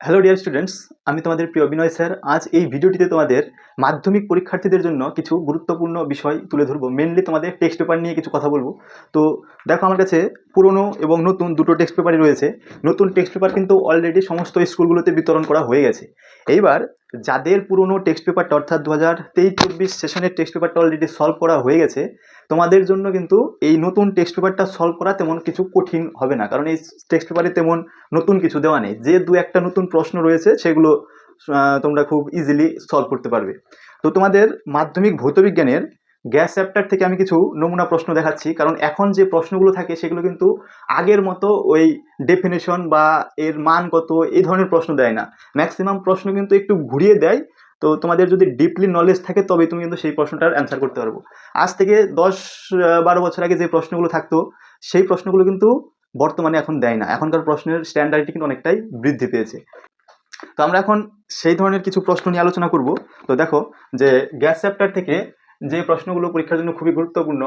Hello dear students আমি তোমাদের প্রিয় অভিনয় স্যার। আজ এই ভিডিওটিতে তোমাদের মাধ্যমিক পরীক্ষার্থীদের জন্য কিছু গুরুত্বপূর্ণ বিষয় তুলে ধরবো। মেনলি তোমাদের টেক্সট পেপার নিয়ে কিছু কথা বলব। তো দেখো আমার কাছে পুরনো এবং নতুন দুটো টেক্সট পেপারই রয়েছে। নতুন টেক্সট পেপার কিন্তু অলরেডি সমস্ত স্কুলগুলোতে বিতরণ করা হয়ে গেছে। এইবার যাদের পুরনো টেক্সট পেপারটা অর্থাৎ দু হাজার তেইশ চব্বিশ সেশনের টেক্সট পেপারটা অলরেডি সলভ করা হয়ে গেছে তোমাদের জন্য কিন্তু এই নতুন টেক্সট পেপারটা সলভ করা তেমন কিছু কঠিন হবে না। কারণ এই টেক্সট পেপারে তেমন নতুন কিছু দেওয়া নেই। যে দু একটা নতুন প্রশ্ন রয়েছে, সেগুলো তোমরা খুব ইজিলি সলভ করতে পারবে। তো তোমাদের মাধ্যমিক ভৌতবিজ্ঞানের গ্যাস চ্যাপ্টার থেকে আমি কিছু নমুনা প্রশ্ন দেখাচ্ছি। কারণ এখন যে প্রশ্নগুলো থাকে, সেগুলো কিন্তু আগের মতো ওই ডেফিনেশন বা এর মান কত এই ধরনের প্রশ্ন দেয় না। ম্যাক্সিমাম প্রশ্ন কিন্তু একটু ঘুরিয়ে দেয় তো তোমাদের যদি ডিপলি নলেজ থাকে তবে তুমি কিন্তু সেই প্রশ্নটার অ্যান্সার করতে পারব। আজ থেকে দশ বারো বছর আগে যে প্রশ্নগুলো থাকতো, সেই প্রশ্নগুলো কিন্তু বর্তমানে এখন দেয় না। এখনকার প্রশ্নের স্ট্যান্ডার্ডটি কিন্তু অনেকটাই বৃদ্ধি পেয়েছে। তো আমরা এখন সেই ধরনের কিছু প্রশ্ন নিয়ে আলোচনা করব। তো দেখো, যে গ্যাস চ্যাপ্টার থেকে যে প্রশ্নগুলো পরীক্ষার জন্য খুবই গুরুত্বপূর্ণ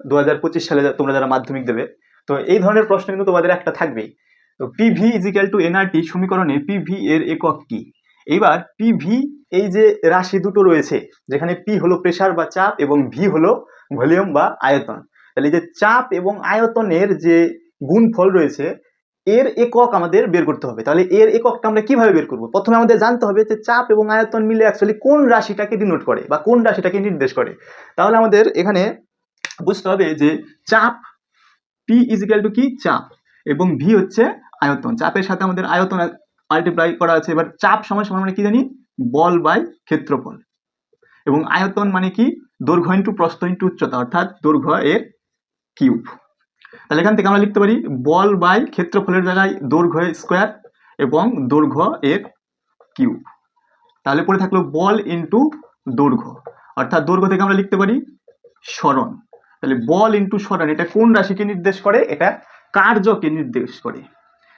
দু হাজার পঁচিশ সালে তোমরা যারা মাধ্যমিক দেবে, তো এই ধরনের প্রশ্ন কিন্তু তোমাদের একটা থাকবেই। তো পিভি ইজিক্যাল টু এনআরটি সমীকরণে পিভি এর একক কি? এইবার পিভি এই যে রাশি দুটো রয়েছে, যেখানে পি হলো প্রেশার বা চাপ এবং ভি হলো ভলিউম বা আয়তন। তাহলে যে চাপ এবং আয়তনের যে গুণফল রয়েছে, এর একক আমাদের বের করতে হবে। তাহলে এর এককটা আমরা কীভাবে বের করব? প্রথমে আমাদের জানতে হবে যে চাপ এবং আয়তন মিলে অ্যাকচুয়ালি কোন রাশিটাকে ডিনোট করে বা কোন রাশিটাকে নির্দেশ করে। তাহলে আমাদের এখানে বুঝতে হবে যে চাপ পি ইজিক্যাল টু কি? চাপ এবং ভি হচ্ছে আয়তন। চাপের সাথে আমাদের আয়তন মাল্টিপ্লাই করা আছে, এবার চাপ সমান সমান আমরা কি জানি? বল বাই ক্ষেত্রফল। এবং আয়তন মানে কি? দৈর্ঘ্য ইন্টু প্রস্থ ইন্টু উচ্চতা, অর্থাৎ দৈর্ঘ্য এর কিউব। তাহলে এখান থেকে আমরা লিখতে পারি, বল বাই ক্ষেত্রফলের জায়গায় দৈর্ঘ্য স্কোয়ার এবং দৈর্ঘ্য এর কিউব। তাহলে পড়ে থাকল বল ইন্টু দৈর্ঘ্য। অর্থাৎ দৈর্ঘ্য থেকে আমরা লিখতে পারি স্মরণ। তাহলে বল ইন্টু স্মরণ, এটা কোন রাশিকে নির্দেশ করে? এটা কার্যকে নির্দেশ করে।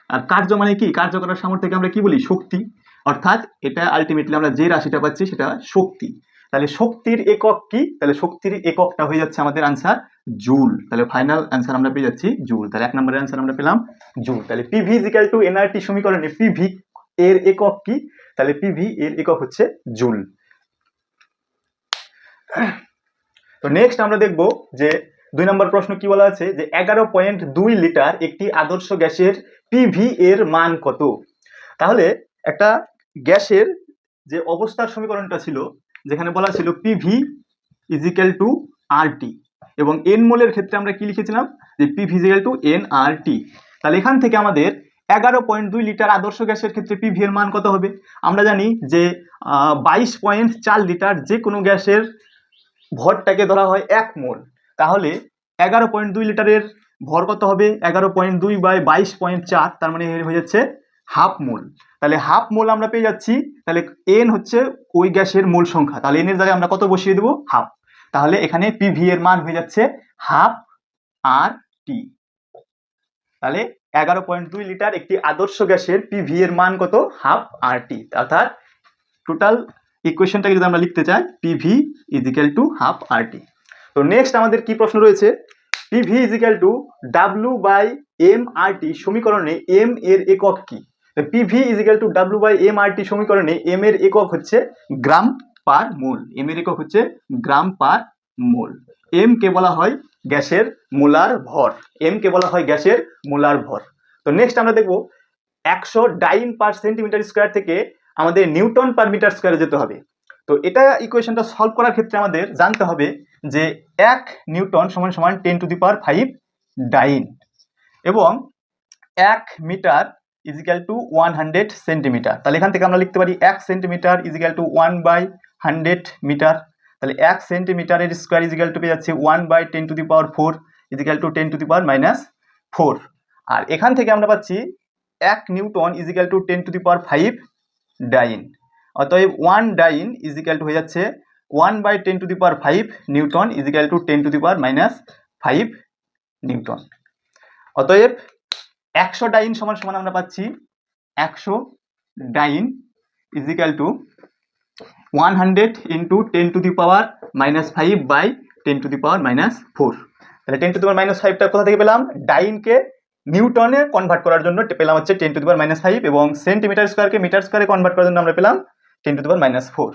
আর কার্য মানে কি? কার্য করার সামর্থ্যকে আমরা কি বলি? শক্তি। অর্থাৎ এটা আলটিমেটলি আমরা যে রাশিটা পাচ্ছি সেটা শক্তি। তাহলে শক্তির একক কি? তাহলে শক্তির এককটা হয়ে যাচ্ছে আমাদের আনসার জুল। তাহলে ফাইনাল অ্যান্সার আমরা পেয়ে যাচ্ছি জুল। তাহলে এক নম্বরের অ্যান্সার আমরা পেলাম জুল। তাহলে পিভি ইজিক্যাল টু এনআরটি সমীকরণে পিভি এর একক কি? তাহলে পিভি এর একক হচ্ছে জুল। তো নেক্সট আমরা দেখব যে দুই নম্বর প্রশ্ন কি বলা আছে? যে এগারো পয়েন্ট দুই লিটার একটি আদর্শ গ্যাসের পিভি এর মান কত? তাহলে একটা গ্যাসের যে অবস্থার সমীকরণটা ছিল, যেখানে বলা ছিল পিভি ইজিক্যাল টু আরটি এবং এন মোলের ক্ষেত্রে আমরা কি লিখেছিলাম? যে P V equal to N R T তাহলে এখান থেকে আমাদের এগারো পয়েন্ট দুই লিটার আদর্শ গ্যাসের ক্ষেত্রে পিভি এর মান কত হবে? আমরা জানি যে বাইশ পয়েন্ট চার লিটার যে কোনো গ্যাসের ভরটাকে ধরা হয় এক মোল। তাহলে এগারো পয়েন্ট দুই লিটারের ভর কত হবে? এগারো পয়েন্ট দুই বাই বাইশ পয়েন্ট চার, তার মানে হয়ে যাচ্ছে হাফ মোল। তাহলে হাফ মোল আমরা পেয়ে যাচ্ছি, তাহলে এন হচ্ছে ওই গ্যাসের মোল সংখ্যা? তাহলে এন এর জায়গায় আমরা কত বসিয়ে দেবো? হাফ। তাহলে এখানে পিভি এর মান হয়ে যাচ্ছে হাফ আর টি তাহলে এগারো পয়েন্ট দুই লিটার একটি আদর্শ গ্যাসের পিভি এর মান কত? হাফ আর টি অর্থাৎ টোটাল ইকুয়েশনটাকে যদি আমরা লিখতে চাই PV is equal to half R T তো নেক্সট আমাদের কি প্রশ্ন রয়েছে? PV is equal to W by M R T সমীকরণে এম এর একক কি? PV is equal to W by M R T সমীকরণে এম এর একক হচ্ছে গ্রাম পার মোল। এম এর একক হচ্ছে গ্রাম পার মোল। এম কে বলা হয় গ্যাসের মোলার ভর। এম কে বলা হয় গ্যাসের মোলার ভর। তো নেক্সট আমরা দেখব একশো ডাইন পার সেন্টিমিটার স্কোয়ার থেকে আমাদের নিউটন পার মিটার স্কোয়ারে যেতে হবে। তো এটা ইকুয়েশনটা সলভ করার ক্ষেত্রে আমাদের জানতে হবে যে এক নিউটন সমান সমান ten to the power five dyne এবং এক metre is equal to one hundred centimetre তাহলে এখান থেকে আমরা লিখতে পারি এক centimetre is equal to one by hundred metre তাহলে এক সেন্টিমিটারের স্কোয়ার ইজিক্যাল টু পেয়ে যাচ্ছে one by ten to the power four is equal to ten to the power minus four আর এখান থেকে আমরা পাচ্ছি এক newton is equal to ten to the power five dyne অতএব one dyne is equal to হয়ে যাচ্ছে one by ten to the power five newton is equal to ten to the power minus five newton অতএব একশো dyne সমান সমান আমরা পাচ্ছি একশো dyne is equal to one hundred into ten to the power minus five by ten to the power minus four তাহলে ten to the power minus ফাইভটা কোথা থেকে পেলাম? ডাইনকে নিউটনে কনভার্ট করার জন্য পেলাম হচ্ছে ten to the power minus five এবং সেন্টিমিটার স্কোয়ারকে মিটার স্কোয়ারে কনভার্ট করার জন্য আমরা পেলাম ten to the power minus four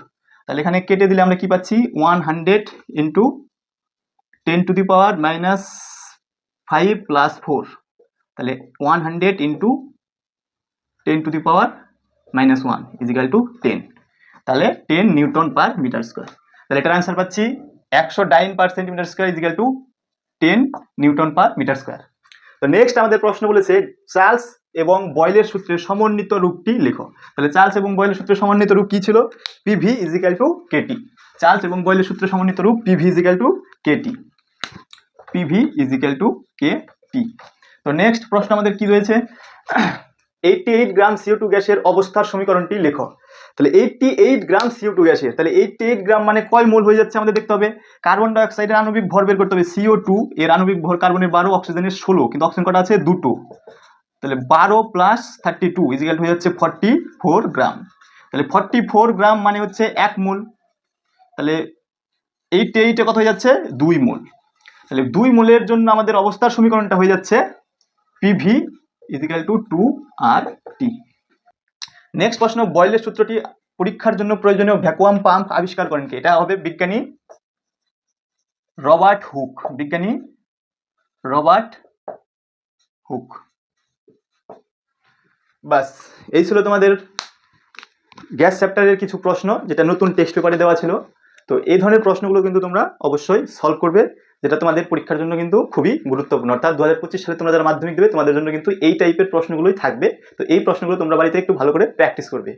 তাহলে এখানে কেটে দিলে আমরা কি পাচ্ছি? One hundred into ten to the power minus five plus four তাহলে one hundred into ten to the power minus one is equal to ten তাহলে ten newton per metre square তাহলে এটার অ্যান্সার পাচ্ছি একশো dyne per centimetre square is equal to ten newton per metre square তো next আমাদের প্রশ্ন বলেছে Charles এবং বয়েলের সূত্রের সমন্বিত রূপটি লেখো। তাহলে চার্লস এবং বয়েলের সূত্রের সমন্বিত রূপ কি ছিল? PV is equal to KT Charles এবং বয়েলের সূত্রের সমন্বিত রূপ PV is equal to KT PV is equal to K T তো নেক্সট প্রশ্ন আমাদের কি রয়েছে? Eighty eight gram CO two গ্যাসের অবস্থার সমীকরণটি লেখো। তাহলে eighty eight gram CO two গ্যাসের তাহলে এইটটি এইট গ্রাম মানে কয় মোল হয়ে যাচ্ছে আমাদের দেখতে হবে? কার্বন ডাইঅক্সাইডের আণবিক ভর বের করতে হবে সিও টু এর আণবিক ভর কার্বনের বারো অক্সিজেনের ষোলো, কিন্তু অক্সিজেন কটা আছে? দুটো। তাহলে বারো প্লাস থার্টি টু ইজিক্যাল হয়ে যাচ্ছে ফর্টি ফোর গ্রাম তাহলে ফর্টি ফোর গ্রাম মানে হচ্ছে এক মোল। তাহলে এইট, এইটে কত হয়ে যাচ্ছে? দুই মোল। তাহলে দুই মোলের জন্য আমাদের অবস্থার সমীকরণটা হয়ে যাচ্ছে PV is equal to two R T next প্রশ্ন, বয়েলের সূত্রটি পরীক্ষার জন্য প্রয়োজনীয় ভ্যাকুয়াম পাম্প আবিষ্কার করেন কি? এটা হবে বিজ্ঞানী রবার্ট হুক। বিজ্ঞানী রবার্ট হুক। বাস, এই ছিল তোমাদের গ্যাস চ্যাপ্টারের কিছু প্রশ্ন, যেটা নতুন টেক্সট পেপারে দেওয়া ছিল। তো এই ধরনের প্রশ্নগুলো কিন্তু তোমরা অবশ্যই সলভ করবে, যেটা তোমাদের পরীক্ষার জন্য কিন্তু খুবই গুরুত্বপূর্ণ। অর্থাৎ দু হাজার পঁচিশ সালে তোমরা যারা মাধ্যমিক দেবে, তোমাদের জন্য কিন্তু এই টাইপের প্রশ্নগুলোই থাকবে। তো এই প্রশ্নগুলো তোমরা বাড়িতে একটু ভালো করে প্র্যাকটিস করবে।